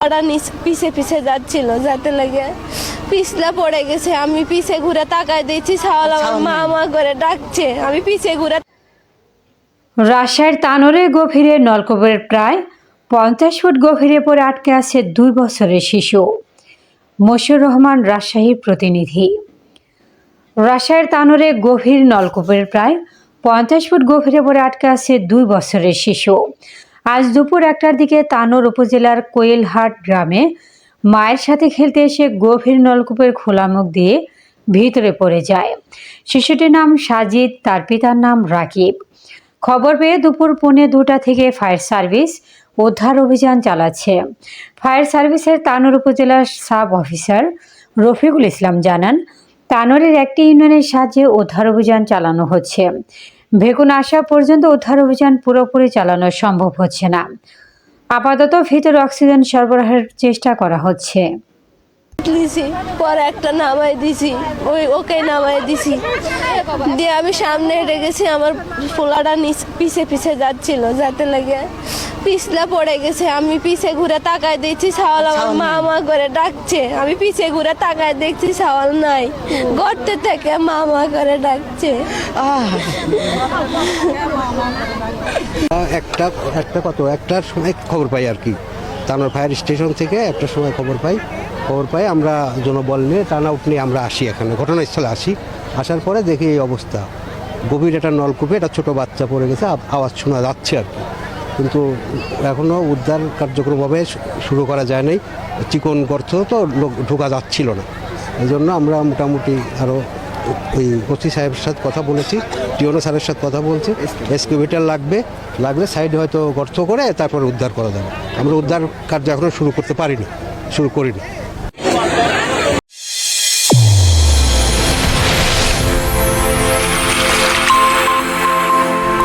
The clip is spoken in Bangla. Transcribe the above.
ওরা পিছে পিছে যাচ্ছিল যাতে লাগে পিছলা পড়ে গেছে। আমি পিছে ঘুরে তাকায় দিয়েছি ছাওয়াল আমার মা মা করে ডাকছে। আমি পিছে ঘুরে রাজশাহীর তানোরে গভীরে নলকূপের প্রায় পঞ্চাশ ফুট গভীরে পড়ে আটকে আছে দুই বছরের শিশু। মশিউর রহমান রাজশাহীর প্রতিনিধি। রাজশাহীর তানোরে গভীর নলকূপের প্রায় পঞ্চাশ ফুট গভীরে পড়ে আটকে আছে দুই বছরের শিশু। আজ দুপুর একটার দিকে তানোর উপজেলার কোয়েলহাট গ্রামে মায়ের সাথে খেলতে এসে গভীর নলকূপের খোলা মুখ দিয়ে ভিতরে পড়ে যায়। শিশুটির নাম সাজিদ, তার পিতার নাম রাকিব। খবর পেয়ে দুপুর পৌনে দুটা থেকে ফায়ার সার্ভিস উদ্ধার অভিযান চালাচ্ছে। ফায়ার সার্ভিসের তানোর উপজেলার সাব অফিসার রফিকুল ইসলাম জানান, তানোরের একটি ইউনিয়নের সাহায্যে উদ্ধার অভিযান চালানো হচ্ছে। ভেগুন আসা পর্যন্ত উদ্ধার অভিযান পুরোপুরি চালানো সম্ভব হচ্ছে না। আপাতত ভিতরে অক্সিজেন সরবরাহের চেষ্টা করা হচ্ছে। দিছি পরে একটা নামাই দিছি ওই ওকে নামাই দিছি। দিয়ে আমি সামনে হেঁটে গেছি আমার পোলাটা নিচ পিছে পিছে যাচ্ছিল যাতে লাগে পিছলা পড়ে গেছে। আমি পিছে ঘুরে তাকায় দেখছি ছাওয়াল আমার মা মা করে ডাকছে। আমি পিছে ঘুরে তাকায় দেখছি ছাওয়াল নাই। গর্তে থেকে মা মা করে ডাকছে। একটা একটা কত? একটার সময় খবর পাই আর কি। তানোর ফায়ার স্টেশন থেকে একটা সময় খবর পাই। খবর পাই, আমরা জনবল নিয়ে টান নিয়ে আমরা আসি এখানে, ঘটনাস্থলে আসি। আসার পরে দেখি এই অবস্থা। গভীর একটা নলকূপে একটা ছোটো বাচ্চা পড়ে গেছে আওয়াজ শোনা যাচ্ছে আর কি। কিন্তু এখনও উদ্ধার কার্যক্রমভাবে শুরু করা যায় নাই। চিকন গর্ত তো লোক ঢোকা যাচ্ছিল না। এই জন্য আমরা মোটামুটি আরও ওই ওসি সাহেবের সাথে কথা বলেছি, টিওনো স্যারের সাথে কথা বলছি। এক্সকিউভেটার লাগবে, লাগলে সাইডে হয়তো গর্ত করে তারপর উদ্ধার করা যাবে। আমরা উদ্ধার কার্য এখনও শুরু করতে পারিনি, শুরু করিনি।